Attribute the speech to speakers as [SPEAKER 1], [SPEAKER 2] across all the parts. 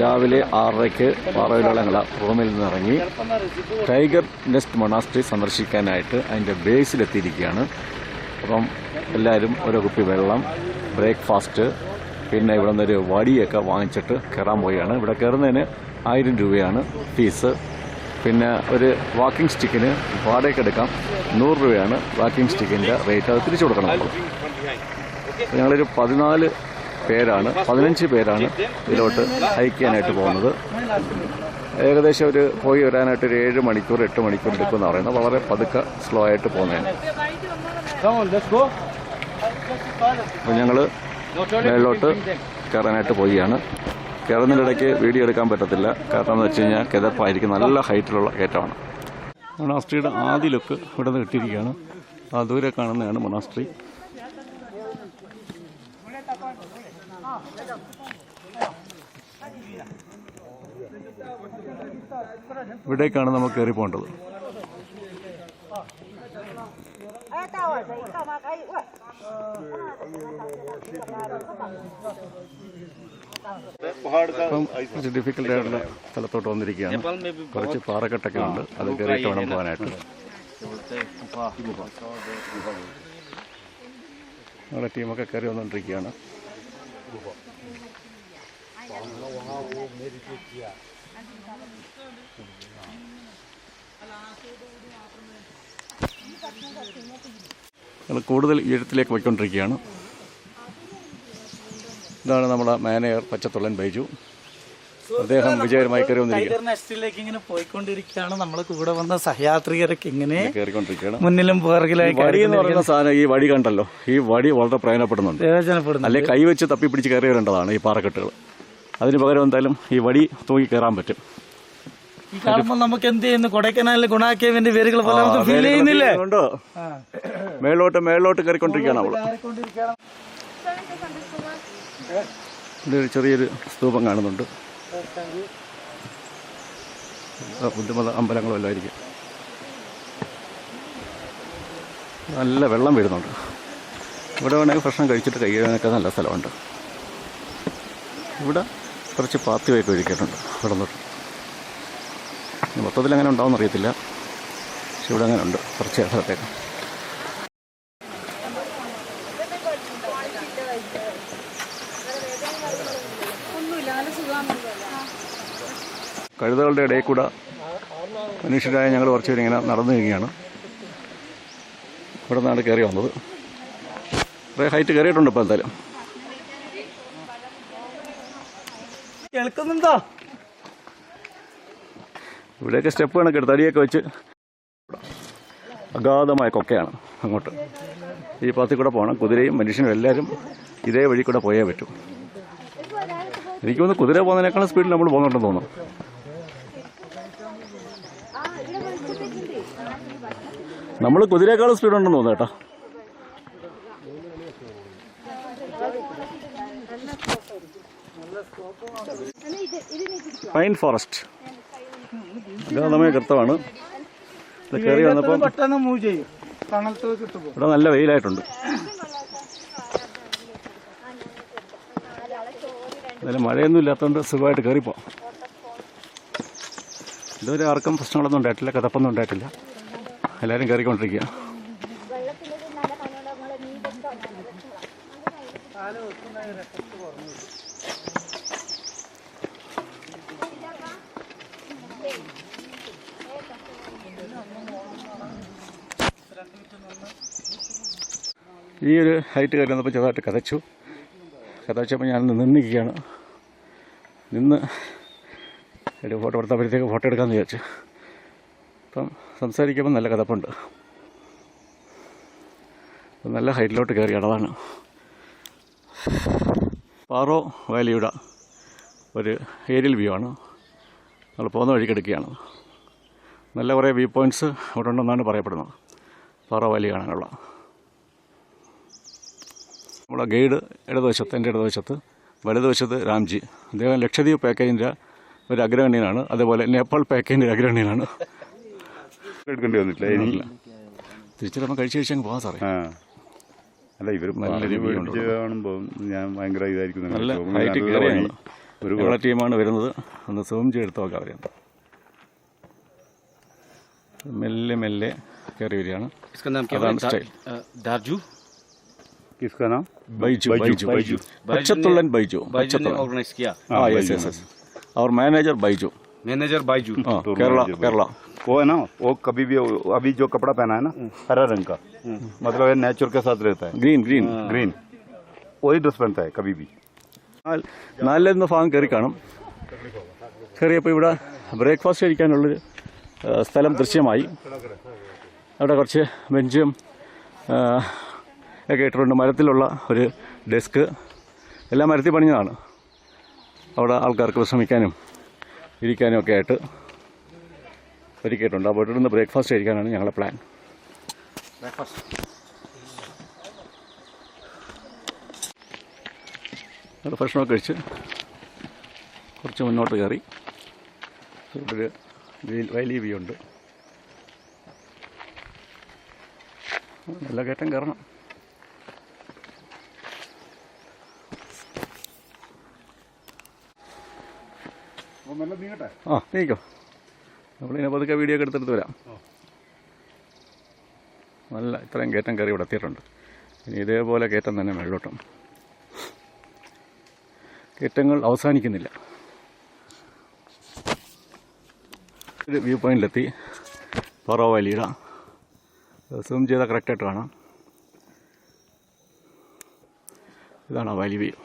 [SPEAKER 1] രാവിലെ ആറരയ്ക്ക് പാറയിലുള്ള റൂമിൽ നിന്നിറങ്ങി ടൈഗർ നെസ്റ്റ് മൊണാസ്ട്രി സന്ദർശിക്കാനായിട്ട് അതിന്റെ ബേസിലെത്തിയിരിക്കുകയാണ്. അപ്പം എല്ലാവരും ഒരു കുപ്പി വെള്ളം ബ്രേക്ക്ഫാസ്റ്റ് പിന്നെ ഇവിടെ നിന്നൊരു വടിയൊക്കെ വാങ്ങിച്ചിട്ട് കയറാൻ പോവുകയാണ്. ഇവിടെ കയറുന്നതിന് ആയിരം രൂപയാണ് ഫീസ്. പിന്നെ ഒരു വാക്കിംഗ് സ്റ്റിക്കിന് വാടകയ്ക്ക് എടുക്കാം. നൂറ് രൂപയാണ് വാക്കിംഗ് സ്റ്റിക്കിന്റെ റേറ്റ്. അത് തിരിച്ചു കൊടുക്കണം. ഞങ്ങളൊരു പതിനാല് പേരാണ് പതിനഞ്ച് പേരാണ് ഇതിലോട്ട് ഹൈക്ക് ചെയ്യാനായിട്ട് പോകുന്നത്. ഏകദേശം ഒരു പോയി വരാനായിട്ട് ഒരു ഏഴ് മണിക്കൂർ എട്ട് മണിക്കൂർ എടുക്കുമെന്ന് പറയുന്നത്. വളരെ പതുക്കെ സ്ലോ ആയിട്ട് പോകുന്നതാണ്.
[SPEAKER 2] അപ്പൊ.
[SPEAKER 1] അപ്പോൾ ഞങ്ങൾ മേളിലോട്ട് കയറാനായിട്ട് പോവുകയാണ്. കയറുന്നതിനിടയ്ക്ക് വീഡിയോ എടുക്കാൻ പറ്റത്തില്ല. കാരണം എന്ന് വെച്ച് കഴിഞ്ഞാൽ കിതപ്പായിരിക്കും. നല്ല ഹൈറ്റിലുള്ള കയറ്റമാണ്. മൊണാസ്ട്രിയുടെ ആദ്യ ലുക്ക് ഇവിടെ നിന്ന് കിട്ടിയിരിക്കുകയാണ് ആ ദൂരെ കാണുന്നതാണ് മൊണാസ്ട്രി. ഇവിടേക്കാണ് നമുക്ക് കയറി പോകേണ്ടത്. ഇപ്പം കുറച്ച് ഡിഫിക്കൽട്ട് ആയിട്ടുള്ള സ്ഥലത്തോട്ട് വന്നിരിക്കുകയാണ്. കുറച്ച് പാറക്കെട്ടൊക്കെ ഉണ്ട്. അത് കയറിയിട്ട് വേണം പോകാനായിട്ട്. ഞങ്ങളുടെ ടീമൊക്കെ കയറി വന്നുകൊണ്ടിരിക്കുകയാണ് ഞങ്ങൾ കൂടുതൽ ഈഴത്തിലേക്ക് പോയിക്കൊണ്ടിരിക്കുകയാണ്. ഇതാണ് നമ്മുടെ മാനേജർ പച്ചത്തുള്ളൻ ബൈജു. അദ്ദേഹം വിജയകരമായി
[SPEAKER 3] നെസ്റ്റിലേക്ക് ഇങ്ങനെ പോയിക്കൊണ്ടിരിക്കുകയാണ്. നമ്മൾ കൂടെ വന്ന സഹയാത്രികരൊക്കെ ഇങ്ങനെ മുന്നിലും പുറകിലായി
[SPEAKER 1] വടി എന്ന് പറയുന്ന സാധനം ഈ വടി കണ്ടല്ലോ. ഈ വടി വളരെ പ്രയോജനപ്പെടുന്നുണ്ട്.
[SPEAKER 3] പ്രയോജനപ്പെടുന്നു
[SPEAKER 1] അല്ലെ കൈവച്ച് തപ്പിപ്പിടിച്ച് കയറി വരേണ്ടതാണ് ഈ പാറക്കെട്ടുകൾ. അതിന് പകരം എന്തായാലും ഈ വടി തൂങ്ങി കയറാൻ പറ്റും.
[SPEAKER 3] ഈ കാണുമ്പോൾ നമുക്ക് എന്ത് ചെയ്യുന്നു? കൊടൈക്കനാലിലെ ഗുണാക്കിയവന്റെ പേരുകൾ പോലെ നമുക്ക് ഫീൽ ചെയ്യുന്നില്ലേ?
[SPEAKER 1] മേളോട്ട് മേളോട്ട് കയറിക്കൊണ്ടിരിക്കുകയാണ് അവൾ. ചെറിയൊരു സ്തൂപം കാണുന്നുണ്ട്. ബുദ്ധമത അമ്പലങ്ങളും എല്ലാം ആയിരിക്കും. നല്ല വെള്ളം വരുന്നുണ്ട്. ഇവിടെ വേണമെങ്കിൽ ഭക്ഷണം കഴിച്ചിട്ട് കഴിയാനൊക്കെ നല്ല സ്ഥലമുണ്ട്. ഇവിടെ കുറച്ച് പാത്തിയൊക്കെ ഒഴിക്കിയിട്ടുണ്ട് ഇവിടെ മൊത്തത്തിൽ അങ്ങനെ ഉണ്ടാവുമെന്നറിയത്തില്ല പക്ഷെ ഇവിടെ അങ്ങനെ ഉണ്ട് കുറച്ച് സ്ഥലത്തേക്ക് കഴുതകളുടെ ഇടയിൽ കൂടെ മനുഷ്യരായ ഞങ്ങൾ കുറച്ച് പേര് ഇങ്ങനെ നടന്നു കഴിഞ്ഞാണ് ഇവിടെ നിന്നാണ് കയറി വന്നത്. കുറേ ഹൈറ്റ് കയറിയിട്ടുണ്ട് ഇപ്പോൾ എന്തായാലും?
[SPEAKER 3] കേൾക്കുന്നുണ്ടോ?
[SPEAKER 1] ഇവിടെയൊക്കെ സ്റ്റെപ്പ് കണക്ക് എടുത്ത് അടിയൊക്കെ വെച്ച് അഗാധമായ കൊക്കയാണ് അങ്ങോട്ട്. ഈ പാത്തിൽ കൂടെ പോകണം. കുതിരയും മനുഷ്യനും എല്ലാവരും ഇതേ വഴി കൂടെ പോയേ പറ്റൂ. എനിക്ക് തോന്നുന്നു കുതിര പോകുന്നതിനേക്കാളും സ്പീഡിൽ നമ്മൾ പോകുന്നുണ്ടെന്ന് തോന്നുന്നു. നമ്മൾ കുതിരയേക്കാളും സ്പീഡ് ഉണ്ടെന്ന് തോന്നുന്നു കേട്ടോ. പൈൻ ഫോറസ്റ്റ് അഗാധമായ കൃത്തമാണ് ഇത് കയറി
[SPEAKER 3] വന്നപ്പോൾ
[SPEAKER 1] ഇവിടെ നല്ല വെയിലായിട്ടുണ്ട്. എന്തായാലും മഴയൊന്നും ഇല്ലാത്തതുകൊണ്ട് സുഖമായിട്ട് കയറിപ്പോ ഇതുവരെ ആർക്കും പ്രശ്നങ്ങളൊന്നും ഉണ്ടായിട്ടില്ല കഥപ്പൊന്നും ഉണ്ടായിട്ടില്ല. എല്ലാവരും കയറിക്കൊണ്ടിരിക്കുക. ഈ ഒരു ഹൈറ്റ് കയറി വന്നപ്പോൾ ചെറുതായിട്ട് കഥച്ചു കഥച്ചപ്പോൾ ഞാൻ നിന്നിരിക്കുകയാണ്. നിന്ന് ഒരു ഫോട്ടോ എടുത്തപ്പോഴത്തേക്ക് ഫോട്ടോ എടുക്കാമെന്ന് വിചാരിച്ചു. അപ്പം സംസാരിക്കുമ്പോൾ നല്ല കഥപ്പുണ്ട്. നല്ല ഹൈറ്റിലോട്ട് കയറി അടവാണ് പാറോ വാലിയുടെ ഒരു ഏരിയൽ വ്യൂ ആണ്. നമ്മൾ പോകുന്ന വഴിക്കെടുക്കുകയാണ് നല്ല കുറേ വ്യൂ പോയിന്റ്സ് അവിടെ ഉണ്ടെന്നാണ് പറയപ്പെടുന്നത്. പാറോ വാലി കാണാനുള്ള. നമ്മുടെ ഗൈഡ് ഇടതുവശത്ത് എന്റെ ഇടതുവശത്ത് വലതുവശത്ത് രാംജി. അദ്ദേഹം ലക്ഷദ്വീപ് പാക്കേജിന്റെ ഒരു അഗ്രഗണ്യനാണ്. അതേപോലെ നേപ്പാൾ പാക്കേജിന്റെ അഗ്രഗണ്യനാണ്.
[SPEAKER 4] എടുക്കേണ്ടി വന്നിട്ടില്ല എനിക്ക്
[SPEAKER 1] തിരിച്ചിടപ്പം കഴിച്ച് കഴിച്ചങ്ങ് പോകാം സാറേ
[SPEAKER 4] ആ അല്ല ഇവർ
[SPEAKER 1] നല്ല
[SPEAKER 4] പറഞ്ഞു
[SPEAKER 1] review ഉണ്ട്.
[SPEAKER 4] മേടിച്ച് കാണുമ്പോൾ ഞാൻ ഭയങ്കര ഇതായിരിക്കും എന്ന്
[SPEAKER 1] നല്ല
[SPEAKER 4] വിചാരിച്ചു.
[SPEAKER 1] ഹൈറ്റ്
[SPEAKER 4] നല്ല
[SPEAKER 1] കയറിയാണ്
[SPEAKER 4] വഴി. ഒരു
[SPEAKER 1] ഞങ്ങളെ ടീമാണ് വരുന്നത് ഒന്ന് സൂം ചെയ്തെടുത്ത് നോക്കാം അവരെന്ന് മെല്ലെ മെല്ലെ കയറി വരികയാണ്
[SPEAKER 2] इसका नाम क्या
[SPEAKER 1] अदान
[SPEAKER 2] है
[SPEAKER 1] स्टाइल।
[SPEAKER 2] दार्जू
[SPEAKER 4] किसका नाम
[SPEAKER 1] ബൈജു
[SPEAKER 4] ബൈജു,
[SPEAKER 1] ബൈജു
[SPEAKER 4] ബൈജു.
[SPEAKER 1] പച്ചത്തുള്ളൻ ബൈജു
[SPEAKER 2] बाइजू ने
[SPEAKER 1] പച്ചത്തുള്ളൻ
[SPEAKER 2] ऑर्गेनाइज किया
[SPEAKER 1] ആ യെസ് യെസ് യെസ് അവർ മാനേജർ ബൈജു
[SPEAKER 2] मैनेजर बाइजू
[SPEAKER 1] ആ
[SPEAKER 4] टूर
[SPEAKER 1] കേരള
[SPEAKER 4] manager बाइजू।
[SPEAKER 1] കേരള
[SPEAKER 4] वो है ना वो कभी भी अभी जो कपड़ा पहना है ना हरा रंग का मतलब ये नेचर के साथ रहता है
[SPEAKER 1] ഗ്രീൻ ഗ്രീൻ
[SPEAKER 4] ग्रीन वही ड्रेस पहनता है कभी भी
[SPEAKER 1] നാൽ- നാലിലെന്ന ഭാഗം കയറി കാണും കയറിയപ്പോൾ ഇവിടെ ബ്രേക്ക്ഫാസ്റ്റ് കഴിക്കാനുള്ളൊരു ആ, സ്ഥലം ദൃശ്യമായി അവിടെ കുറച്ച് ബെഞ്ചും ആ, ഒക്കെ ഇട്ടിട്ടുണ്ട് മരത്തിലുള്ള ഒരു ഡെസ്ക് എല്ലാം മരത്തിൽ പണിഞ്ഞതാണ് അവിടെ ആൾക്കാർക്ക് വിശ്രമിക്കാനും ഇരിക്കാനും ഒക്കെ ആയിട്ട് ഒരുക്കിയിട്ടുണ്ട് അപ്പോൾ ഇവിടെ നിന്ന് ബ്രേക്ക്ഫാസ്റ്റ് കഴിക്കാനാണ് ഞങ്ങളുടെ പ്ലാൻ. ബ്രേക്ക്ഫാസ്റ്റ്. ഭക്ഷണമൊക്കെ കഴിച്ച് കുറച്ച് മുന്നോട്ട് കയറി. ഇവിടെ വലിയ വ്യൂ ഉണ്ട്. നല്ല കയറ്റം കയറണം. ആ നീക്കോ നമ്മളിങ്ങനെ പതുക്കെ വീഡിയോ ഒക്കെ എടുത്തെടുത്ത് വരാം. നല്ല ഇത്രയും കയറ്റം കയറി ഇവിടെ എത്തിയിട്ടുണ്ട്. ഇനി ഇതേപോലെ കയറ്റം തന്നെ മേളിലോട്ടും. കയറ്റങ്ങൾ അവസാനിക്കുന്നില്ല. ഒരു വ്യൂ പോയിന്റിലെത്തി പറോ വാലിയുടെ. സൂം ചെയ്താൽ കറക്റ്റായിട്ട് കാണാം. ഇതാണ് ആ വാലി വ്യൂ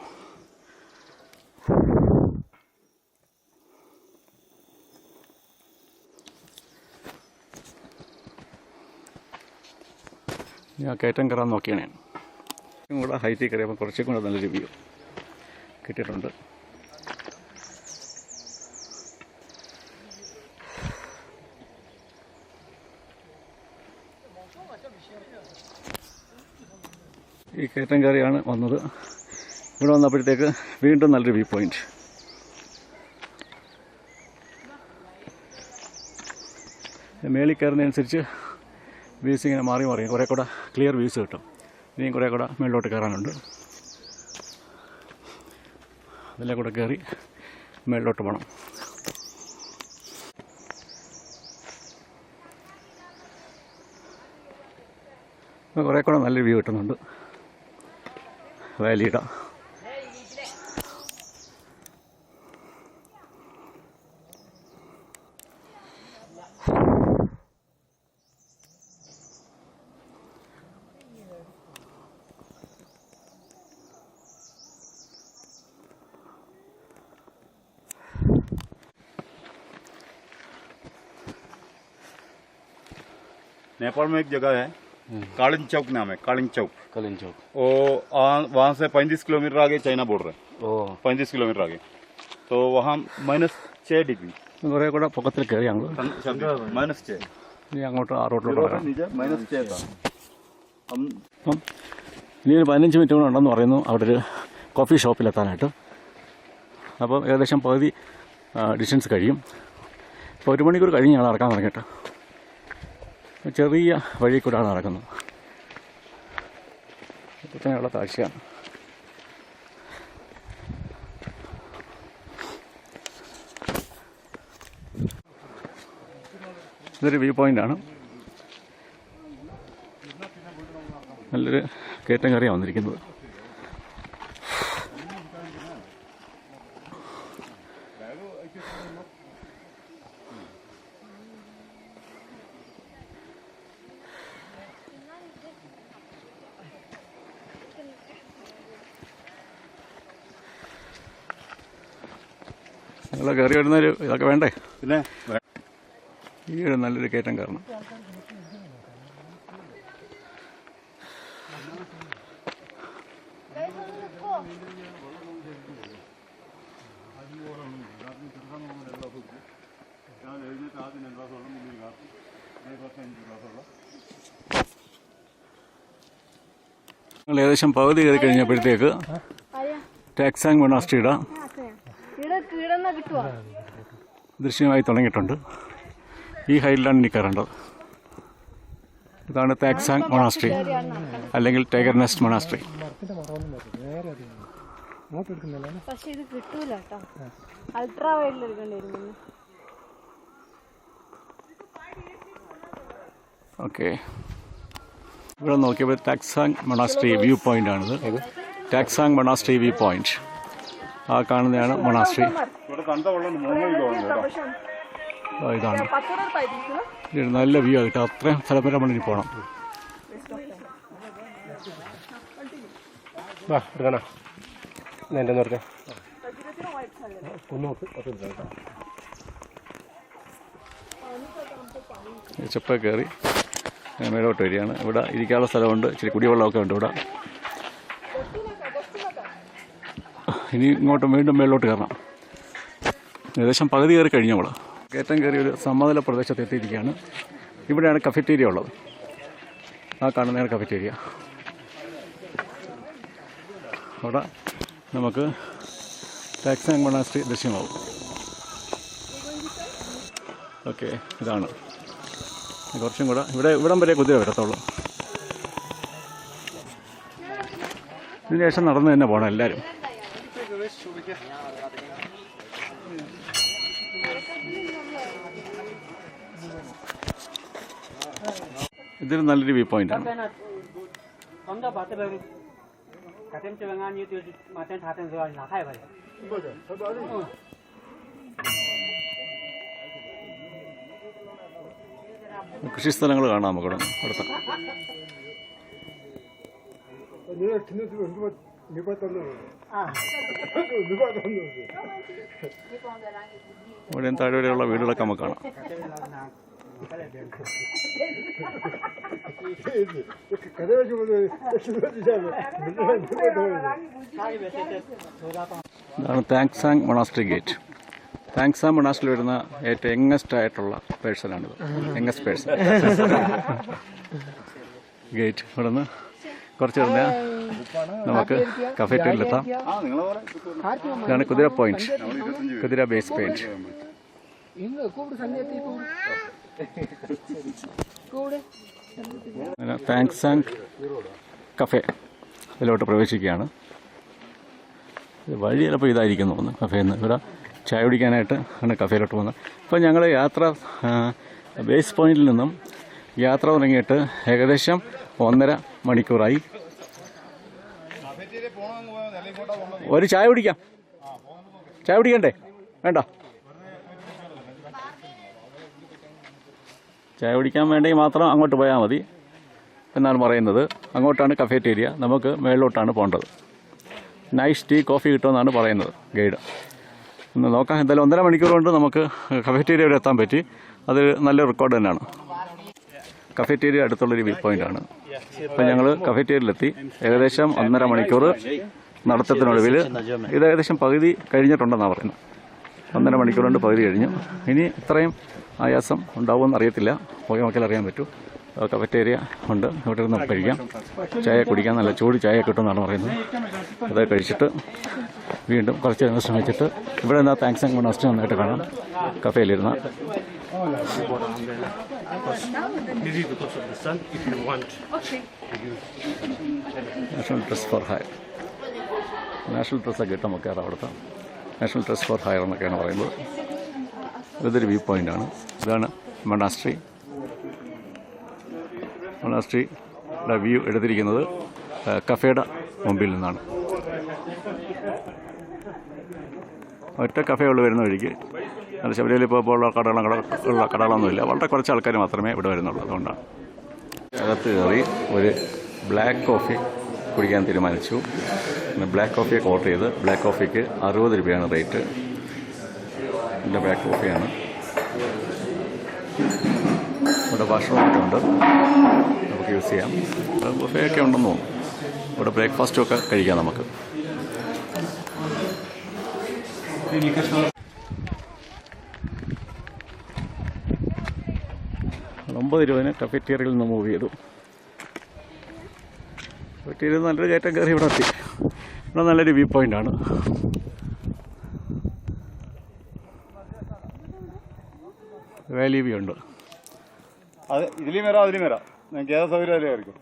[SPEAKER 1] ഞാൻ കയറ്റം കയറാൻ നോക്കിയാണ് ഞാൻ. കൂടെ ഹൈറ്റിൽ കയറിയപ്പോൾ കുറച്ചും കൂടെ നല്ല വ്യൂ കിട്ടിയിട്ടുണ്ട്. ഈ കയറ്റം കയറിയാണ് വന്നത്. ഇവിടെ വന്നപ്പോഴത്തേക്ക് വീണ്ടും നല്ലൊരു വ്യൂ പോയിന്റ് മേളിൽ കയറുന്നതനുസരിച്ച് വ്യൂസ് ഇങ്ങനെ മാറി മാറി. കുറേ കൂടെ ക്ലിയർ വ്യൂസ് കിട്ടും. ഇനിയും കുറേ കൂടെ മേളിലോട്ട് കയറാനുണ്ട്. അതിലെ കൂടെ കയറി മേളിലോട്ട് പോകണം കുറേ കൂടെ നല്ല വ്യൂ കിട്ടുന്നുണ്ട്. വാലിയുടെ
[SPEAKER 4] नेपाल में एक जगह है कालिंग चौक नाम है कालिंग चौक
[SPEAKER 2] कलिन चौक
[SPEAKER 4] वो वहाँ से पैंतीस किलोमीटर आगे चाइना बॉर्डर है
[SPEAKER 2] ओ
[SPEAKER 4] पैंतीस किलोमीटर आगे तो वहाँ माइनस छः डिग्री
[SPEAKER 1] കുറേ കൂടെ പൊക്കത്തിൽ കയറി ഞങ്ങൾ
[SPEAKER 4] माइनस छः
[SPEAKER 1] ഇനി അങ്ങോട്ട് ആ റോഡിലോട്ട്
[SPEAKER 4] जीरो
[SPEAKER 1] പോകാം
[SPEAKER 4] से नीचे माइनस छः था हम
[SPEAKER 1] അപ്പം ഇനി ഒരു പതിനഞ്ച് മിനിറ്റ് കൂടെ ഉണ്ടെന്ന് പറയുന്നു അവിടെ ഒരു കോഫി ഷോപ്പിലെത്താനായിട്ട് അപ്പം ഏകദേശം പകുതി ഡിസ്റ്റൻസ് കഴിയും ഇപ്പോൾ ഒരു മണിക്കൂർ കഴിഞ്ഞ് ഞങ്ങൾ നടക്കാൻ തുടങ്ങിയിട്ട് ചെറിയ വഴി കൂടെയാണ് നടക്കുന്നത്. ഇപ്പോൾ തന്നെയുള്ള കാഴ്ചയാണ്. ഇതൊരു വ്യൂ പോയിന്റാണ് നല്ലൊരു കയറ്റം കയറിയാണ് വന്നിരിക്കുന്നത്. നിങ്ങൾ കയറി വരുന്നൊരു ഇതൊക്കെ വേണ്ടേ?
[SPEAKER 4] പിന്നെ
[SPEAKER 1] ഈ ഒരു നല്ലൊരു കയറ്റം കാരണം. ഞങ്ങൾ ഏകദേശം പകുതി കയറി കഴിഞ്ഞപ്പോഴത്തേക്ക് ടാക്സാങ് മൊണാസ്ട്രിയുടെ ദൃശ്യമായി തുടങ്ങിയിട്ടുണ്ട്. ഈ ഹൈറ്റിലാണ് ഇനി കയറേണ്ടത് ഇതാണ് താക്സാങ് മൊണാസ്ട്രി. അല്ലെങ്കിൽ ടൈഗർ നെസ്റ്റ് മൊണാസ്ട്രി.
[SPEAKER 5] പക്ഷേ ഇത് കിട്ടൂല കേട്ടോ. അൾട്രാ വൈഡിൽ എടുക്കേണ്ടി വരും പിന്നെ.
[SPEAKER 1] ഓക്കെ. ഇവിടെ നോക്കിയപ്പോൾ ടാക്സാങ് മൊണാസ്ട്രി വ്യൂ പോയിന്റ് ആണിത് ടാക്സാങ് മൊണാസ്ട്രി വ്യൂ പോയിന്റ്. ആ കാണുന്നതാണ് മൊണാസ്ട്രി. ഇതാണ്. ഇത്. നല്ല വ്യൂ ആയിട്ട് കേട്ടോ. അത്രയും സ്ഥലം വരെ നമ്മളിനി പോകണം
[SPEAKER 2] വാ എടുക്കണ എന്റെ നോർക്കെ
[SPEAKER 1] ചെപ്പ കയറി ഞാൻ മേലോട്ട് വരികയാണ്. ഇവിടെ ഇരിക്കാനുള്ള സ്ഥലമുണ്ട്. ഇച്ചിരി കുടിവെള്ളമൊക്കെ ഉണ്ട് ഇവിടെ. ഇനി ഇങ്ങോട്ട് വീണ്ടും മേളിലോട്ട് കയറണം. ഏകദേശം പകുതി കയറി കഴിഞ്ഞവൾ കയറ്റം കയറി ഒരു സമതല പ്രദേശത്ത് എത്തിയിരിക്കുകയാണ്. ഇവിടെയാണ് കഫറ്റേരിയ ഉള്ളത്. ആ കാണുന്നതാണ് കഫറ്റേരിയ അവിടെ നമുക്ക് ടാക്സി ആൻഡ് മൊണാസ്ട്രി ദൃശ്യമാവും ഓക്കെ ഇതാണ്. കുറച്ചും കൂടെ ഇവിടെ ഇവിടം വരെ കുതിര വരത്തുള്ളൂ. ഇതിനുശേഷം നടന്നു തന്നെ പോകണം എല്ലാവരും. ഇതൊരു നല്ലൊരു വ്യൂ പോയിന്റ് ആണ്. കൃഷി സ്ഥലങ്ങൾ കാണാം നമുക്കിവിടെ അടുത്ത ഇവിടെ താഴെ വരെയുള്ള വീടുകളൊക്കെ നമുക്ക് കാണാം. ഇതാണ് Taktsang monastery gate Taktsang monastery വരുന്ന ഏറ്റവും യങ്ങസ്റ്റ് ആയിട്ടുള്ള പേഴ്സണാണിത് യങ്ങസ്റ്റ് പേഴ്സൺ ഗേറ്റ് ഇവിടെ നിന്ന് കുറച്ച് കഴിഞ്ഞാൽ നമുക്ക് കഫേറ്ററിലെത്താം ഇതാണ് കുതിര പോയിന്റ് കുതിര ബേസ് പോയിന്റ് താങ്സാങ് കഫേ ഇതിലോട്ട് പ്രവേശിക്കുകയാണ്. വഴി ചിലപ്പോൾ ഇതായിരിക്കും തോന്നുന്നു കഫേയിൽ നിന്ന് ഇവിടെ ചായ കുടിക്കാനായിട്ട് ആണ് കഫേയിലോട്ട് പോകുന്നത്. അപ്പോൾ ഞങ്ങൾ യാത്ര ബേസ് പോയിന്റിൽ നിന്നും യാത്ര തുടങ്ങിയിട്ട് ഏകദേശം ഒന്നര മണിക്കൂറായി. ഒരു ചായ കുടിക്കാം. ചായ കുടിക്കണ്ടേ? വേണ്ട. ചായ കുടിക്കാൻ വേണ്ടെങ്കിൽ മാത്രം അങ്ങോട്ട് പോയാൽ മതി. എന്നാണ് പറയുന്നത്. അങ്ങോട്ടാണ് കഫേറ്റേരിയ. നമുക്ക് മേളിലോട്ടാണ് പോകേണ്ടത്. നൈസ് ടീ കോഫി കിട്ടുമെന്നാണ് പറയുന്നത് ഗൈഡ്. ഒന്ന് നോക്കാം. എന്തായാലും ഒന്നര മണിക്കൂർ കൊണ്ട് നമുക്ക് കഫേറ്റേരിയ വരെ എത്താൻ പറ്റി. അത് നല്ല റെക്കോർഡ് തന്നെയാണ്. കഫേറ്റേരിയ അടുത്തുള്ളൊരു വ്യൂ പോയിന്റാണ് അപ്പം ഞങ്ങൾ കഫേറ്റേരിയയിലെത്തി ഏകദേശം ഒന്നര മണിക്കൂർ നടത്തത്തിനൊടുവിൽ. ഇത് ഏകദേശം പകുതി കഴിഞ്ഞിട്ടുണ്ടെന്നാണ് പറയുന്നത്. ഒന്നര മണിക്കൂർ കൊണ്ട് പകുതി കഴിഞ്ഞു. ഇനി ഇത്രയും ആയാസം ഉണ്ടാവുമെന്ന് അറിയത്തില്ല. പോയി നോക്കിയാൽ അറിയാൻ പറ്റൂ. കഫറ്റേരിയ ഉണ്ട്. അവിടെ നമുക്ക് കഴിക്കാം. ചായ കുടിക്കാൻ നല്ല ചൂട് ചായ കിട്ടുമെന്നാണ് പറയുന്നത്. അത് കഴിച്ചിട്ട് വീണ്ടും കുറച്ച് നേരം ശ്രമിച്ചിട്ട് ഇവിടെ നിന്ന് താങ്ക്സ് ആൻഡ് മണസ്റ്റ് നന്നായിട്ട് കാണാം. കഫേയിലിരുന്ന. National dress for hire national ഡ്രസ്സൊക്കെ കിട്ടും നമുക്ക് അത് അവിടുത്തെ. നാഷണൽ ട്രസ്റ്റ് ഫോർ ഹയർ എന്നൊക്കെയാണ് പറയുന്നത്. ഇതൊരു വ്യൂ പോയിന്റാണ് ഇതാണ് മണാസ്ട്രി മണാസ്ട്രിയുടെ വ്യൂ എടുത്തിരിക്കുന്നത് കഫേയുടെ മുമ്പിൽ നിന്നാണ്. ഒറ്റ കഫേ ഉള്ളു വരുന്ന വഴിക്ക്. അത് ശബരിമല ഇപ്പോൾ ഉള്ള കടകളും കട ഉള്ള കടകളൊന്നുമില്ല. വളരെ കുറച്ച് ആൾക്കാർ മാത്രമേ ഇവിടെ വരുന്നുള്ളൂ. അതുകൊണ്ടാണ്. അകത്ത് കയറി ഒരു ബ്ലാക്ക് കോഫി കുടിക്കാൻ തീരുമാനിച്ചു. ബ്ലാക്ക് കോഫിയൊക്കെ ഓർഡർ ചെയ്ത് ബ്ലാക്ക് കോഫിക്ക് അറുപത് രൂപയാണ് റേറ്റ് എന്റെ ബാക്ക് കോഫിയാണ് ഇവിടെ ഭക്ഷണമൊക്കെ ഉണ്ട് നമുക്ക് യൂസ് ചെയ്യാം. ബുഫയൊക്കെ ഉണ്ടെന്ന് തോന്നുന്നു. ഇവിടെ ബ്രേക്ക്ഫാസ്റ്റും ഒക്കെ കഴിക്കാം നമുക്ക്. ഒമ്പത് ഇരുപതിന് കഫറ്റേറിയയിൽ നിന്ന് മൂവ് ചെയ്തു. കഫറ്റേറിയയിൽ നല്ലൊരു കയറ്റം കയറി ഇവിടെ എത്തി. ഇവിടെ നല്ലൊരു വ്യൂ പോയിന്റാണ് വേലി വ്യൂ ഉണ്ട്
[SPEAKER 4] അത് ഇതിലും വരാം അതിലും വരാം. നിങ്ങൾക്ക് ഏതാ സൗകര്യം
[SPEAKER 1] അതിലായിരിക്കും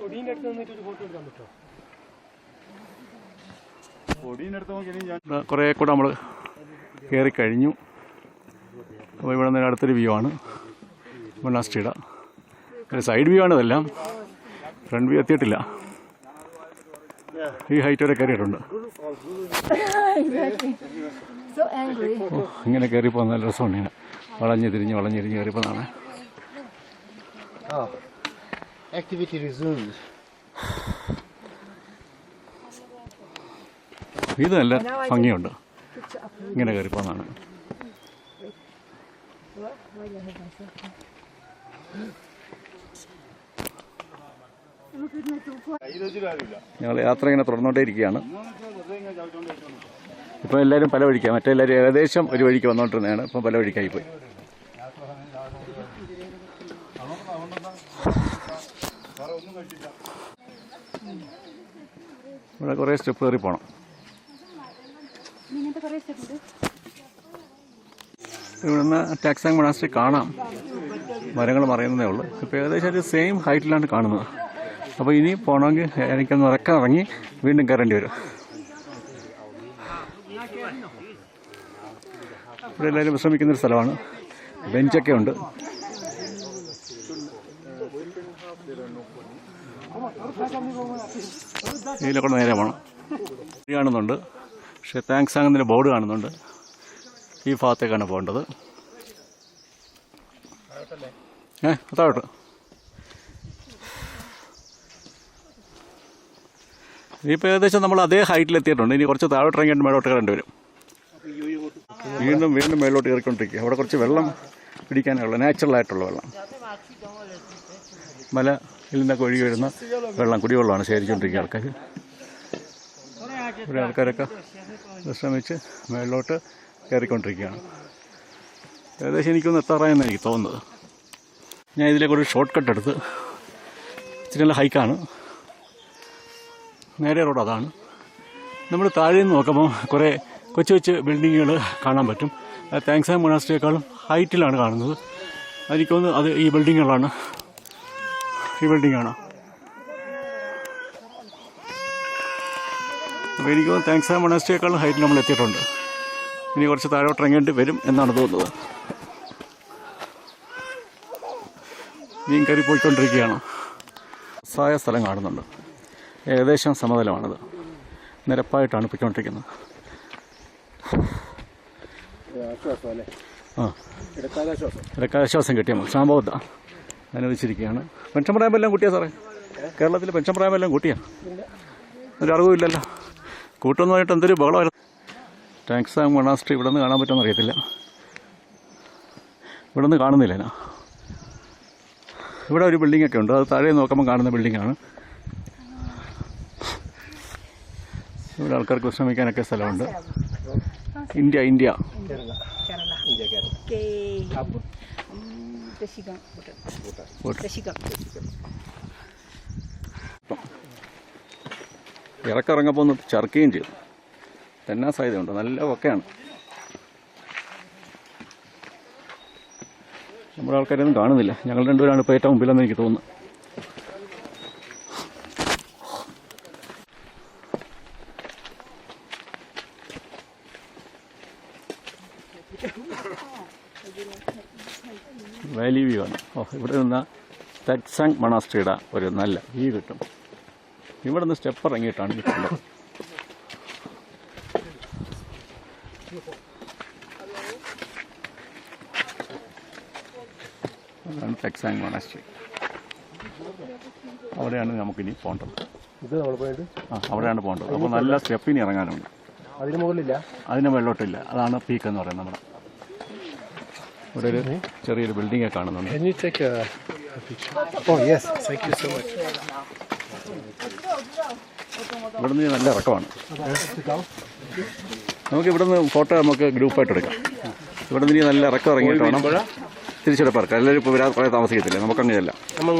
[SPEAKER 1] കുറെ ഒരു ഫോട്ടോ എടുക്കാൻ കൂടെ നമ്മൾ കയറി കഴിഞ്ഞു. അപ്പോൾ ഇവിടെ നിന്ന് അടുത്തൊരു വ്യൂ ആണ്. മൊനാസ്റ്റിയുടെ സൈഡ് വ്യൂ ആണ് ഇതെല്ലാം. ഫ്രണ്ട് വ്യൂ എത്തിയിട്ടില്ല. ഈ ഹൈറ്റ് വരെ കയറിയിട്ടുണ്ട് ഇങ്ങനെ കയറിപ്പോൾ നല്ല രസമുണ്ട് ഇങ്ങനെ വളഞ്ഞ് തിരിഞ്ഞ് വളഞ്ഞ് തിരിഞ്ഞ്
[SPEAKER 2] resumed.
[SPEAKER 1] ഇത് നല്ല ഭംഗിയുണ്ട് ഇങ്ങനെ കയറിപ്പോന്നാണ് ഞങ്ങൾ യാത്ര ഇങ്ങനെ തുടർന്നുകൊണ്ടേ ഇരിക്കുകയാണ് ഇപ്പം എല്ലാവരും പല വഴിക്കാണ് മറ്റെല്ലാവരും ഏകദേശം ഒരു വഴിക്ക് വന്നുകൊണ്ടിരുന്നതാണ് ഇപ്പം പല വഴിക്കായി പോയി. ഇവിടെ കുറേ സ്റ്റെപ്പ് കയറി പോകണം ഇവിടുന്ന് ടാക്സാങ് മണാസ്റ്റി കാണാം. മരങ്ങൾ മറയുന്നതേ ഉള്ളൂ. ഇപ്പോൾ ഏകദേശം ഒരു സെയിം ഹൈറ്റിലാണ് കാണുന്നത്. അപ്പോൾ ഇനി പോകണമെങ്കിൽ എനിക്കൊന്ന് ഇറക്കാൻ ഇറങ്ങി വീണ്ടും കയറേണ്ടി വരും. ഇവിടെ എല്ലാവരും വിശ്രമിക്കുന്നൊരു സ്ഥലമാണ്. ബെഞ്ചൊക്കെ ഉണ്ട്. ഇതിലൊക്കെ നേരെ പോകണം കാണുന്നുണ്ട്. പക്ഷേ താങ്ക്സ് എന്നൊരു ബോർഡ് കാണുന്നുണ്ട്. ഈ ഭാഗത്തേക്കാണ് പോകേണ്ടത്. ഏ താഴോട്ട്. ഇനിയിപ്പോൾ ഏകദേശം നമ്മൾ അതേ ഹൈറ്റിൽ എത്തിയിട്ടുണ്ട് ഇനി കുറച്ച് താഴോട്ട് ഇറങ്ങിയിട്ട് മേലോട്ട് കയറേണ്ടി വരും വീണ്ടും വീണ്ടും മേലോട്ട് കയറിക്കൊണ്ടിരിക്കുക. അവിടെ കുറച്ച് വെള്ളം പിടിക്കാനുള്ള നാച്ചുറൽ ആയിട്ടുള്ള വെള്ളം. മലയിൽ നിന്നൊക്കെ ഒഴുകി വരുന്ന വെള്ളം കുടിവെള്ളമാണ് ശേഖരിച്ചുകൊണ്ടിരിക്കുക ആൾക്കാർ ഇവിടെ ആൾക്കാരൊക്കെ വിശ്രമിച്ച് മേളിലോട്ട് കയറിക്കൊണ്ടിരിക്കുകയാണ്. ഏകദേശം എനിക്കൊന്ന് എത്താറായെന്ന് എനിക്ക് തോന്നുന്നത്. ഞാൻ ഇതിലേക്ക് ഒരു ഷോർട്ട് കട്ട് എടുത്ത് ഇച്ചിരി നല്ല ഹൈക്കാണ് നേരെ റോഡ് അതാണ് നമ്മൾ താഴെ നിന്ന് നോക്കുമ്പോൾ കുറേ കൊച്ചു കൊച്ചു ബിൽഡിങ്ങുകൾ കാണാൻ പറ്റും. താങ്ക്സ് ആൻഡ് മൊണാസ്ട്രിയേക്കാളും ഹൈറ്റിലാണ് കാണുന്നത്. എനിക്കൊന്ന് അത് ഈ ബിൽഡിങ്ങുകളാണ്. ഈ ബിൽഡിങ്ങാണ്. അപ്പോൾ എനിക്ക് താങ്ക്സ് ആൻഡ് മൊണാസ്ട്രിയേക്കാളും ഹൈറ്റിൽ നമ്മൾ എത്തിയിട്ടുണ്ട്. ഇനി കുറച്ച് താഴോട്ട് ഇറങ്ങേണ്ടി വരും എന്നാണ് തോന്നുന്നത്. മീൻ കയറി പോയിക്കൊണ്ടിരിക്കുകയാണ്. സായ സ്ഥലം കാണുന്നുണ്ട്. ഏകദേശം സമതലമാണത്. നിരപ്പായിട്ടാണ് പൊയ്ക്കൊണ്ടിരിക്കുന്നത്. ആ. ഇടക്കാശ്വാസം കിട്ടിയ ക്ഷാമബോധ അനുവദിച്ചിരിക്കുകയാണ്. പെൻഷൻ പ്രായമെല്ലാം കൂട്ടിയാ സാറേ? കേരളത്തിൽ പെൻഷൻ പ്രായമെല്ലാം കൂട്ടിയാ? ഒരു അറിവുമില്ലല്ലോ കൂട്ടുന്നതായിട്ട് എന്തൊരു ബഹളമായിരുന്നു ടാങ്ക്സ് മൊണാസ്ട്രി ഇവിടെ നിന്ന് കാണാൻ പറ്റുമെന്ന് അറിയത്തില്ല ഇവിടെ നിന്ന് കാണുന്നില്ല ഇവിടെ ഒരു ബിൽഡിംഗ് ഒക്കെ ഉണ്ട്. അത് താഴെ നോക്കുമ്പോൾ കാണുന്ന ബിൽഡിങ്ങാണ് ഇവിടെ ആൾക്കാർക്ക് വിശ്രമിക്കാനൊക്കെ സ്ഥലമുണ്ട്. India India. ഇറക്കിറങ്ങപ്പോൾ ഒന്ന് ചർക്കുകയും ചെയ്തു. തന്നെ സാധ്യതയുണ്ട്. നല്ല ഒക്കെയാണ് നമ്മുടെ ആൾക്കാരൊന്നും കാണുന്നില്ല. ഞങ്ങൾ രണ്ടുപേരാണ് ഇപ്പോൾ ഏറ്റവും മുമ്പിലെന്ന് എനിക്ക് തോന്നുന്നു വാലി വ്യൂ ആണ് ഓ ഇവിടെ നിന്ന് തെക്സാങ് മണാസ്ട്രിയുടെ ഒരു നല്ല വ്യൂ കിട്ടും. ഇവിടെ നിന്ന് സ്റ്റെപ്പ് ഇറങ്ങിയിട്ടാണ് കിട്ടുന്നത്. അതാണ് തെക്സാങ് മണാസ്ട്രി അവിടെയാണ് നമുക്കിനി പോകേണ്ടത്
[SPEAKER 2] ഇത് നമ്മൾ പോയിട്ട്
[SPEAKER 1] ആ അവിടെയാണ് പോകേണ്ടത് അപ്പോൾ നല്ല സ്റ്റെപ്പിനി ഇറങ്ങാനുണ്ട്.
[SPEAKER 2] അതിന് മുകളിലില്ല?
[SPEAKER 1] അതിന് വെള്ളോട്ടില്ല അതാണ് പീക്ക് എന്ന് പറയുന്നത് നമ്മുടെ ഇവിടെ ഒരു ചെറിയൊരു ബിൽഡിംഗ് കാണുന്നുണ്ട്.
[SPEAKER 2] Can you take a, a picture? Oh yes, thank you so much.
[SPEAKER 1] ഇവിടുന്ന് നല്ല ഇറക്കമാണ്. നമുക്ക് ഇവിടുന്ന് ഫോട്ടോ നമുക്ക് ഗ്രൂപ്പായിട്ട് എടുക്കാം. ഇവിടെ നിന്ന് നല്ല ഇറക്കം ഇറങ്ങിയിട്ട് വേണം തിരിച്ചെടുപ്പാർക്ക് എല്ലാവരും ഇപ്പോൾ വരാൻ കുറേ താമസിക്കത്തില്ല? നമുക്ക് അങ്ങനെയല്ല.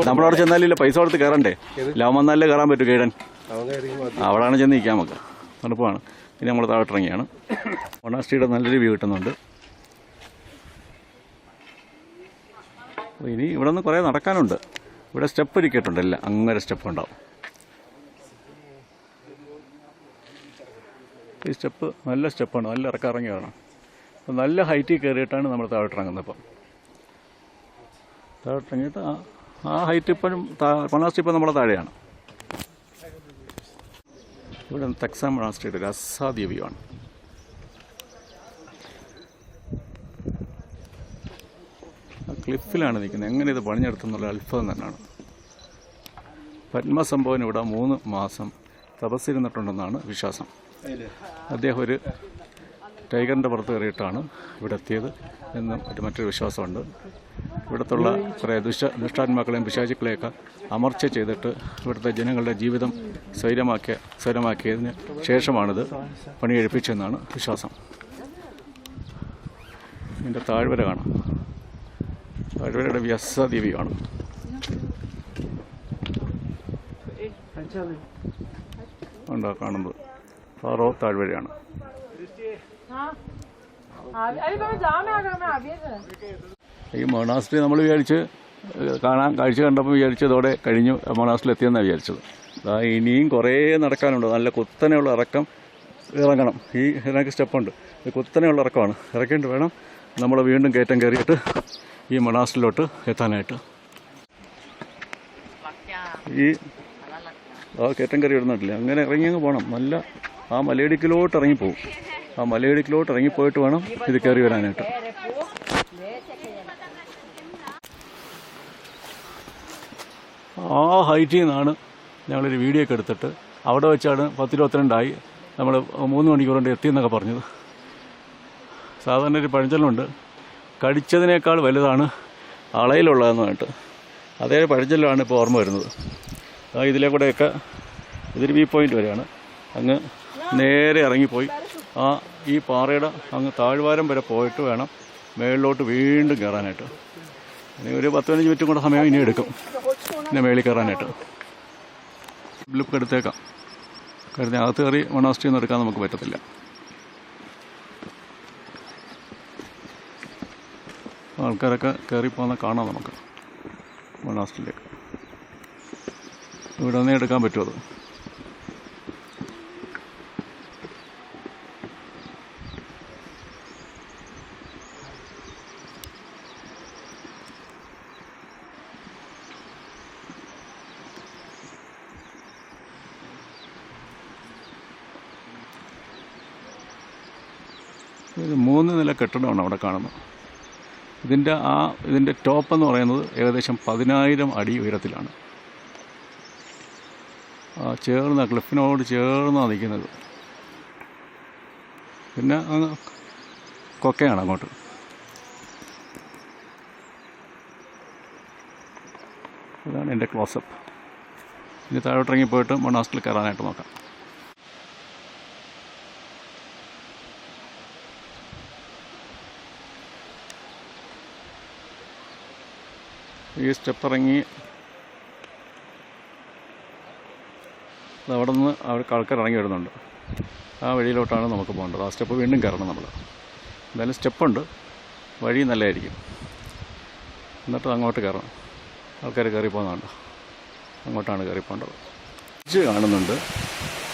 [SPEAKER 1] നമ്മളവിടെ ചെന്നാലില്ല പൈസ കൊടുത്ത് കയറണ്ടേ ലാഭം വന്നാലേ കയറാൻ പറ്റൂ
[SPEAKER 2] കയറിയുമ്പോൾ
[SPEAKER 1] അവിടെയാണ് ചെന്ന് നിൽക്കാൻ നമുക്ക്. തണുപ്പാണ് പിന്നെ നമ്മൾ താഴെ ഇറങ്ങിയാണ് ഓണാസ്റ്റിയുടെ നല്ലൊരു വ്യൂ കിട്ടുന്നുണ്ട്. ഇനി ഇവിടെ നിന്ന് കുറേ നടക്കാനുണ്ട്. ഇവിടെ സ്റ്റെപ്പ് ഒരുക്കിയിട്ടുണ്ട് എല്ലാം അങ്ങനെ സ്റ്റെപ്പ് ഉണ്ടാവും. ഈ സ്റ്റെപ്പ് നല്ല സ്റ്റെപ്പാണ്. നല്ല ഇറക്കം വേണം അപ്പം നല്ല ഹൈറ്റിൽ കയറിയിട്ടാണ് നമ്മൾ താഴോട്ടിറങ്ങുന്നത് ഇപ്പം. താഴോട്ടിറങ്ങിയിട്ട് ആ ആ ഹൈറ്റ് ഇപ്പോഴും പണാസ്റ്റി ഇപ്പം നമ്മുടെ താഴെയാണ്. ഇവിടെ തെക്സാം പണാസ്റ്റിയുടെ ഒരു അസാധ്യ വ്യൂ ആണ്. ക്ലിഫിലാണ് നിൽക്കുന്നത്. എങ്ങനെ ഇത് പണിഞ്ഞെടുത്തെന്നുള്ള അത്ഭുതം തന്നെയാണ്. പത്മസംഭവൻ ഇവിടെ മൂന്ന് മാസം തപസ്സിരുന്നിട്ടുണ്ടെന്നാണ് വിശ്വാസം. അദ്ദേഹം ഒരു ടൈഗറിന്റെ പുറത്ത് കയറിയിട്ടാണ് ഇവിടെ എത്തിയത് എന്നും മറ്റു മറ്റൊരു വിശ്വാസമുണ്ട്. ഇവിടുത്തുള്ള കുറേ ദുഷ്ട ദുഷ്ടാത്മാക്കളെയും പിശാചുക്കളെയൊക്കെ അമർച്ച ചെയ്തിട്ട് ഇവിടുത്തെ ജനങ്ങളുടെ ജീവിതം സ്വൈരമാക്കിയ സ്വൈരമാക്കിയതിന് ശേഷമാണിത് പണിയെഴുപ്പിച്ചതെന്നാണ് വിശ്വാസം. ഇതിന്റെ താഴ്വര കാണാം. രണ്ടുപേരുടെ വ്യസദേവി കാണും ഉണ്ടോ കാണുന്നത്. ഫാറോ താഴ്വരയാണ്. ഈ മോണാസ്ട്രി നമ്മൾ വിചാരിച്ച് കാണാൻ കാഴ്ച കണ്ടപ്പോൾ വിചാരിച്ചതോടെ കഴിഞ്ഞു. മൊണാസ്ട്രിയിലെത്തിയെന്നാണ് വിചാരിച്ചത്. അതാ ഇനിയും കുറേ നടക്കാനുണ്ട്. നല്ല കുത്തനെയുള്ള ഇറക്കം ഇറങ്ങണം. ഈ ഇതിനൊക്കെ സ്റ്റെപ്പുണ്ട്. കുത്തനെയുള്ള ഇറക്കമാണ്. ഇറക്കേണ്ടി വേണം. നമ്മൾ വീണ്ടും കയറ്റം കയറിയിട്ട് ഈ മണാസിലോട്ട് എത്താനായിട്ട്. ഈ ആ കയറ്റം കയറി ഇടുന്നില്ല അങ്ങനെ ഇറങ്ങി അങ്ങ് പോകണം നല്ല ആ മലയിടുക്കിലോട്ട് ഇറങ്ങിപ്പോവും. ആ മലയിടുക്കിലോട്ട് ഇറങ്ങിപ്പോയിട്ട് വേണം ഇത് കയറി വരാനായിട്ട്. ആ ഹൈറ്റിൽ നിന്നാണ് ഞങ്ങളൊരു വീഡിയോ ഒക്കെ എടുത്തിട്ട് അവിടെ വെച്ചാണ് പത്തിരുപത്തിരണ്ടായി നമ്മൾ മൂന്ന് മണിക്കൂർ എത്തിയെന്നൊക്കെ പറഞ്ഞത്. സാധാരണ ഒരു പഴഞ്ചൊല്ലുണ്ട്. കടിച്ചതിനേക്കാൾ വലുതാണ് അളയിലുള്ളതെന്ന് പറഞ്ഞിട്ട് അതേ പഴഞ്ചൊല്ലാണ് ഇപ്പോൾ ഓർമ്മ വരുന്നത്. ആ ഇതിലെ കൂടെയൊക്കെ ഇതൊരു വ്യൂ പോയിന്റ് വരെയാണ്. അങ്ങ് നേരെ ഇറങ്ങിപ്പോയി. ആ ഈ പാറയുടെ അങ്ങ് താഴ്വാരം വരെ പോയിട്ട് വേണം മേളിലോട്ട് വീണ്ടും കയറാനായിട്ട്. ഇനി ഒരു പത്ത് പതിനഞ്ച് മിനിറ്റും കൂടെ സമയം ഇനി എടുക്കും. പിന്നെ മേളിൽ കയറാനായിട്ട്. ബ്ലിപ്പ് എടുത്തേക്കാം. കരുതി അകത്ത് കയറി മൊണാസ്ട്രി എടുക്കാൻ നമുക്ക് പറ്റത്തില്ല. ആൾക്കാരൊക്കെ കയറി പോകുന്ന കാണാം നമുക്ക്. മണാസ്റ്റിലേക്ക് ഇവിടെ നിന്നേ എടുക്കാൻ പറ്റുമോ അത് ഒരു മൂന്ന് നില കെട്ടിടമാണ് അവിടെ കാണുന്നത്. ഇതിന്റെ ആ ഇതിന്റെ ടോപ്പ് എന്ന് പറയുന്നത് ഏകദേശം പതിനായിരം അടി ഉയരത്തിലാണ്. ചേർന്ന ക്ലിഫിനോട് ചേർന്നാണ് നിൽക്കുന്നത്. പിന്നെ അങ്ങ് കൊക്കയാണ് അങ്ങോട്ട്. ഇതാണ് എന്റെ ക്ലോസപ്പ്. ഇനി താഴോട്ടിറങ്ങി പോയിട്ട് മൊണാസ്റ്റിൽ കയറാനായിട്ട് നോക്കാം. ഈ സ്റ്റെപ്പ് ഇറങ്ങി അവിടെ നിന്ന് അവിടെ ആൾക്കാർ ഇറങ്ങി വരുന്നുണ്ട്. ആ വഴിയിലോട്ടാണ് നമുക്ക് പോകേണ്ടത്. ആ സ്റ്റെപ്പ് വീണ്ടും കയറണം നമ്മൾ എന്തായാലും സ്റ്റെപ്പുണ്ട്. വഴി നല്ലതായിരിക്കും. എന്നിട്ട് അങ്ങോട്ട് കയറണം. ആൾക്കാർ കയറി പോകുന്നുണ്ട് അങ്ങോട്ടാണ് കയറി ബ്രിഡ്ജ് കാണുന്നുണ്ട്.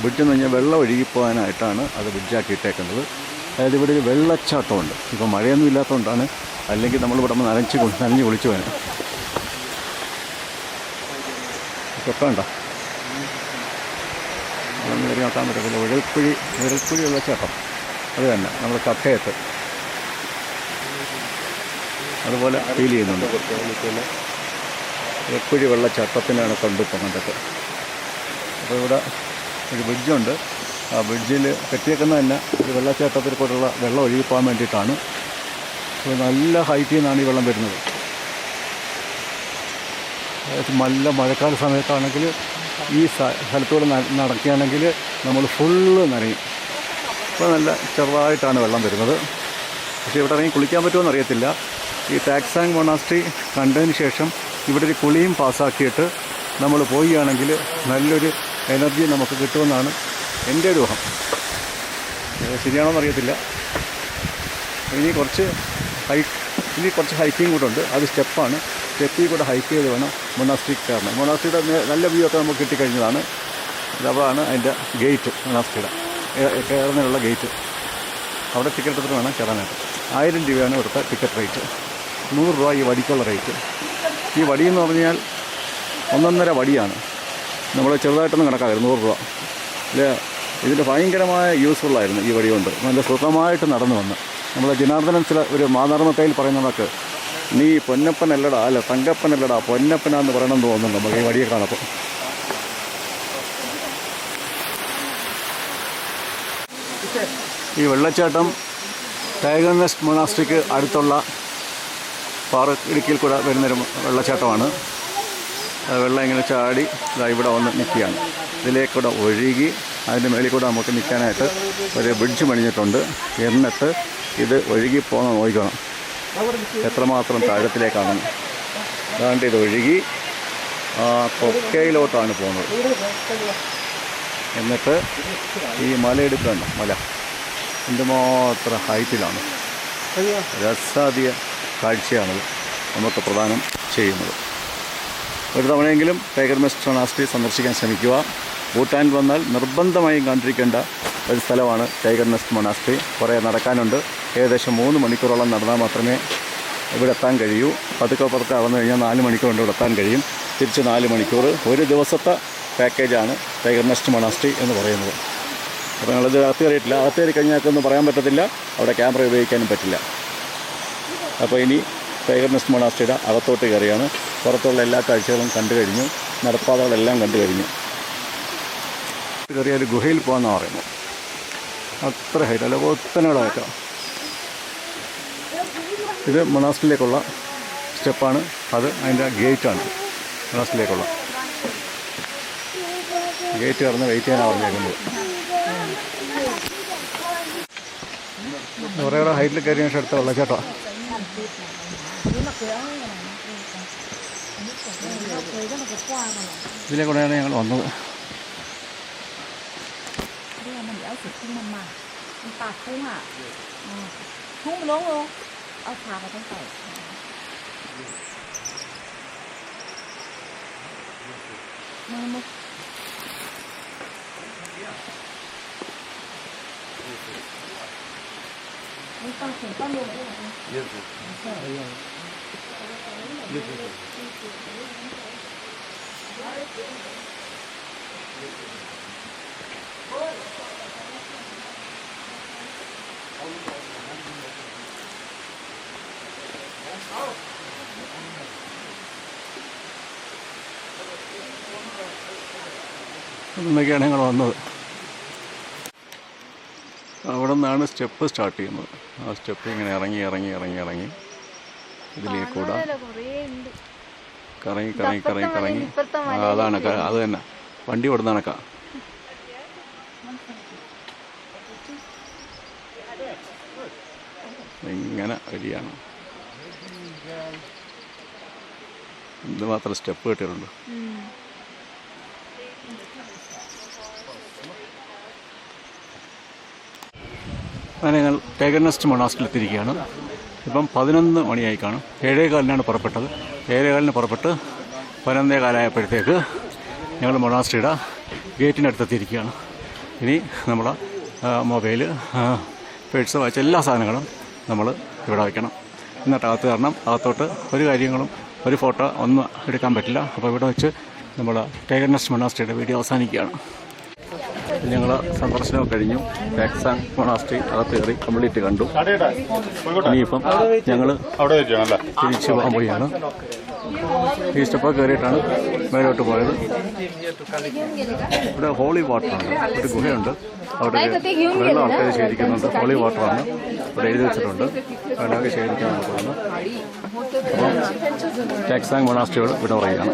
[SPEAKER 1] ബ്രിഡ്ജ് എന്ന് പറഞ്ഞാൽ വെള്ളം ഒഴുകിപ്പോകാനായിട്ടാണ് അത് ബ്രിഡ്ജാക്കിയിട്ടേക്കുന്നത് അതായത് ഇവിടെ ഒരു വെള്ളച്ചാട്ടമുണ്ട്. ഇപ്പോൾ മഴയൊന്നും ഇല്ലാത്തതുകൊണ്ടാണ്. അല്ലെങ്കിൽ നമ്മൾ ഇവിടെ നനച്ച് നനഞ്ഞ് കുളിച്ചു പോകാൻ ഇതൊക്കെ അതൊന്നും കയറി നോക്കാൻ പറ്റത്തില്ല. ഉഴൽക്കുഴി ഉഴൽക്കുഴിയുള്ള ചേട്ടം അത് തന്നെ. നമ്മൾ കക്കയത്ത് അതുപോലെ ഫീൽ ചെയ്യുന്നുണ്ട്. ഉഴൽക്കുഴി വെള്ളച്ചാട്ടത്തിനാണ് കണ്ടിപ്പം കണ്ടിട്ട് അപ്പോൾ ഇവിടെ ഒരു ബ്രിഡ്ജുണ്ട് ആ ബ്രിഡ്ജിൽ കെട്ടിയേക്കുന്ന തന്നെ ഒരു വെള്ളച്ചാട്ടത്തിൽ കൂടെയുള്ള വെള്ളം ഒഴുകിപ്പോകാൻ വേണ്ടിയിട്ടാണ്. നല്ല ഹൈറ്റിൽ നിന്നാണ് ഈ വെള്ളം വരുന്നത്. നല്ല മഴക്കാല സമയത്താണെങ്കിൽ ഈ സ്ഥ- സ്ഥലത്തൂടെ നടക്കുകയാണെങ്കിൽ നമ്മൾ ഫുള്ള് നനയും. ഇപ്പോൾ നല്ല ചെറുതായിട്ടാണ് വെള്ളം വരുന്നത്. പക്ഷേ ഇവിടെ ഇറങ്ങി കുളിക്കാൻ പറ്റുമോ അറിയത്തില്ല. ഈ ടാക്സാങ് മൊണാസ്ട്രി കണ്ടതിന് ശേഷം ഇവിടെ ഒരു കുളിയും പാസ്സാക്കിയിട്ട് നമ്മൾ പോവുകയാണെങ്കിൽ നല്ലൊരു എനർജി നമുക്ക് കിട്ടുമെന്നാണ് എന്റെ ഒരു ഊഹം. ശരിയാണോ എന്നറിയത്തില്ല ഇനി കുറച്ച് ഹൈക്ക് ഇനി കുറച്ച് ഹൈക്കിങ് കൂടെ ഉണ്ട്. അത് സ്റ്റെപ്പാണ്. സ്റ്റെപ്പിൽ കൂടെ ഹൈക്ക് ചെയ്ത് വേണം മൊണാസ്ട്രി കയറണം മൊണാസ്ട്രിയുടെ നല്ല വ്യൂ ഒക്കെ നമുക്ക് കിട്ടിക്കഴിഞ്ഞതാണ്. അതാണ് അതിന്റെ ഗേറ്റ് മൊണാസ്ട്രിയുടെ കയറുന്നതിനുള്ള ഗേറ്റ് അവിടെ ടിക്കറ്റ് എടുത്തിട്ട് വേണം കയറാനായിട്ട്. ആയിരം രൂപയാണ് ഇവിടുത്തെ ടിക്കറ്റ് റേറ്റ് നൂറ് രൂപ ഈ വടിക്കുള്ള റേറ്റ് ഈ വടി എന്ന് പറഞ്ഞാൽ ഒന്നൊന്നര വടിയാണ്. നമ്മൾ ചെറുതായിട്ടൊന്നും കണക്കാക്കരുത് നൂറ് രൂപ. അല്ലേ? ഇതിന്റെ ഭയങ്കരമായ യൂസ്ഫുള്ളായിരുന്നു ഈ വടി കൊണ്ട്. നല്ല സുഖമായിട്ട് നടന്നു വന്ന്. നമ്മളെ ജനാർദ്ദനത്തിൽ ഒരു മാതാർമത്തയിൽ പറയുന്നതൊക്കെ നീ പൊന്നപ്പനല്ലടാ അല്ല തങ്കപ്പനല്ലടാ പൊന്നപ്പനാന്ന് പറയണമെന്ന് തോന്നുന്നുണ്ട് നമുക്ക് ഈ വടിയെ കാണപ്പോൾ ഈ വെള്ളച്ചാട്ടം ടൈഗർ നെസ്റ്റ് മൊണാസ്ട്രിക്ക് അടുത്തുള്ള പാറ ഇടുക്കിയിൽ കൂടെ വരുന്നൊരു വെള്ളച്ചാട്ടമാണ്. വെള്ളം ഇങ്ങനെ ചാടി ഇവിടെ വന്ന് നിൽക്കുകയാണ്. ഇതിലേക്കൂടെ ഒഴുകി അതിന്റെ മേളിൽ കൂടെ നമുക്ക് നിൽക്കാനായിട്ട് ഒരു ബ്രിഡ്ജ് പണിഞ്ഞിട്ടുണ്ട്. എന്നിട്ട് ഇത് ഒഴുകി പോകുന്ന നോക്കണം. എത്രമാത്രം താഴത്തിലേക്കാണ്? അതാണ്ട് ഇത് ഒഴുകി ആ കൊക്കയിലോട്ടാണ് പോകുന്നത്. എന്നിട്ട് ഈ മലയെടുക്കണ്ട മല എന്തുമാത്രം ഹൈറ്റിലാണ്. രസാദിയ കാഴ്ചയാണത് നമുക്ക് പ്രദാനം ചെയ്യുന്നത്. ഒരു തവണയെങ്കിലും ടൈഗർ മെസ്റ്റ് മൊണാസ്ട്രി സന്ദർശിക്കാൻ ശ്രമിക്കുക. ഭൂട്ടാനിൽ വന്നാൽ നിർബന്ധമായും കണ്ടിരിക്കേണ്ട ഒരു സ്ഥലമാണ് ടൈഗർ നെസ്റ്റ് മൊണാസ്ട്രി കുറേ നടക്കാനുണ്ട്. ഏകദേശം മൂന്ന് മണിക്കൂറോളം നടന്നാൽ മാത്രമേ ഇവിടെ എത്താൻ കഴിയൂ. പതുക്കെ പതുക്കെ നടന്നു കഴിഞ്ഞാൽ നാല് മണിക്കൂർ കൊണ്ട് ഇവിടെ എത്താൻ കഴിയും. തിരിച്ച് നാല് മണിക്കൂർ. ഒരു ദിവസത്തെ പാക്കേജാണ് ടൈഗർ നെസ്റ്റ് മണാസ്റ്റി എന്ന് പറയുന്നത്. അപ്പോൾ ഞങ്ങളിത് അകത്ത് കയറിയിട്ടില്ല അകത്ത് കയറി കഴിഞ്ഞാൽക്കൊന്നും പറയാൻ പറ്റത്തില്ല. അവിടെ ക്യാമറ ഉപയോഗിക്കാനും പറ്റില്ല. അപ്പോൾ ഇനി ടൈഗർ നെസ്റ്റ് മണാസ്റ്റിയുടെ അകത്തോട്ട് കയറിയാണ്. പുറത്തുള്ള എല്ലാ കാഴ്ചകളും കണ്ടു കഴിഞ്ഞു. നടപ്പാതകളെല്ലാം കണ്ടു കഴിഞ്ഞു. കയറിയ ഒരു ഗുഹയിൽ പോകാമെന്നാണ് പറയുന്നത്. അത്ര ഹൈറ്റ് അല്ല ഒത്തനോടെ വെക്കാം ഇത് മൊണാസ്ട്രിയിലേക്കുള്ള സ്റ്റെപ്പാണ്. അത് അതിന്റെ ഗേറ്റാണ്. മൊണാസ്ട്രിയിലേക്കുള്ള ഗേറ്റ് കടന്ന് വെയിറ്റ് ചെയ്യാനാണ് പറഞ്ഞേക്കുന്നത് കുറേ കൂടെ ഹൈറ്റിൽ കയറിയ ശേഷം അടുത്ത വെള്ളച്ചാട്ടോ. ഇതിലെ കൂടെയാണ് ഞങ്ങൾ വന്നത്.
[SPEAKER 5] เอาขามาตั้งแต่มามุไม่ต้องถึงต้องลงด้วยนะ
[SPEAKER 6] เยอะสุด
[SPEAKER 2] เ
[SPEAKER 6] ยอะสุดเยอะสุด
[SPEAKER 1] എന്നൊക്കെയാണ് ഞങ്ങൾ വന്നത്. അവിടെ നിന്നാണ് സ്റ്റെപ്പ് സ്റ്റാർട്ട് ചെയ്യുന്നത്. ആ സ്റ്റെപ്പ് ഇങ്ങനെ ഇറങ്ങി ഇറങ്ങി ഇറങ്ങി ഇറങ്ങി ഇതിലേക്കൂടെ
[SPEAKER 5] കുറേ ഉണ്ട്.
[SPEAKER 1] കറങ്ങി കറങ്ങി കറങ്ങി കറങ്ങി. അതാണ്. അത് തന്നെ. വണ്ടി ഓടുന്ന കണക്കാ ഇങ്ങനെ വലിയാണ് എന്തുമാത്രം സ്റ്റെപ്പ് കിട്ടിയിട്ടുണ്ട് അങ്ങനെ ഞങ്ങൾ ടേഗനസ്റ്റ് നെസ്റ്റ് മൊണാസ്റ്റിൽ എത്തിയിരിക്കുകയാണ് ഇപ്പം പതിനൊന്ന് മണിയായി കാണും. ഏഴേകാലിനാണ് പുറപ്പെട്ടത്. ഏഴേകാലിന് പുറപ്പെട്ട് പതിനൊന്നേ കാലമായപ്പോഴത്തേക്ക് ഞങ്ങൾ മൊണാസ്ട്രിയുടെ ഗേറ്റിനടുത്തെത്തിയിരിക്കുകയാണ്. ഇനി നമ്മുടെ മൊബൈൽ പേഴ്സ് വായിച്ച എല്ലാ സാധനങ്ങളും നമ്മൾ ഇവിടെ വയ്ക്കണം. എന്നിട്ട് അകത്ത് കാരണം അകത്തോട്ട് ഒരു കാര്യങ്ങളും ഒരു ഫോട്ടോ ഒന്നും എടുക്കാൻ പറ്റില്ല. അപ്പോൾ ഇവിടെ വെച്ച് നമ്മൾ ടൈഗർ നെസ്റ്റ് മൊണാസ്ട്രിയുടെ വീഡിയോ അവസാനിക്കുകയാണ്. ഞങ്ങൾ സന്ദർശനം കഴിഞ്ഞു. ടാക്സാങ് മൊണാസ്ട്രി അകത്ത് കയറി കംപ്ലീറ്റ് കണ്ടു. ഇനിയിപ്പം ഞങ്ങൾ തിരിച്ചു പോകാൻ പോവുകയാണ്. ഈ സ്റ്റെപ്പൊക്കെ കയറിയിട്ടാണ് മേലോട്ട് പോയത്. ഇവിടെ ഹോളി വാട്ടറുണ്ട് ഒരു ഗുഹയുണ്ട്. അവിടെ വെള്ളം ആൾക്കാർ ശേഖരിക്കുന്നുണ്ട്. ഹോളി വാട്ടറാണ് ഇവിടെ എഴുതി വെച്ചിട്ടുണ്ട്. അതിനൊക്കെ ശേഖരിക്കാൻ പോകുന്നു. അപ്പം ടാക്സാങ് മൊണാസ്റ്റുകൾ ഇവിടെ പറയുകയാണ്.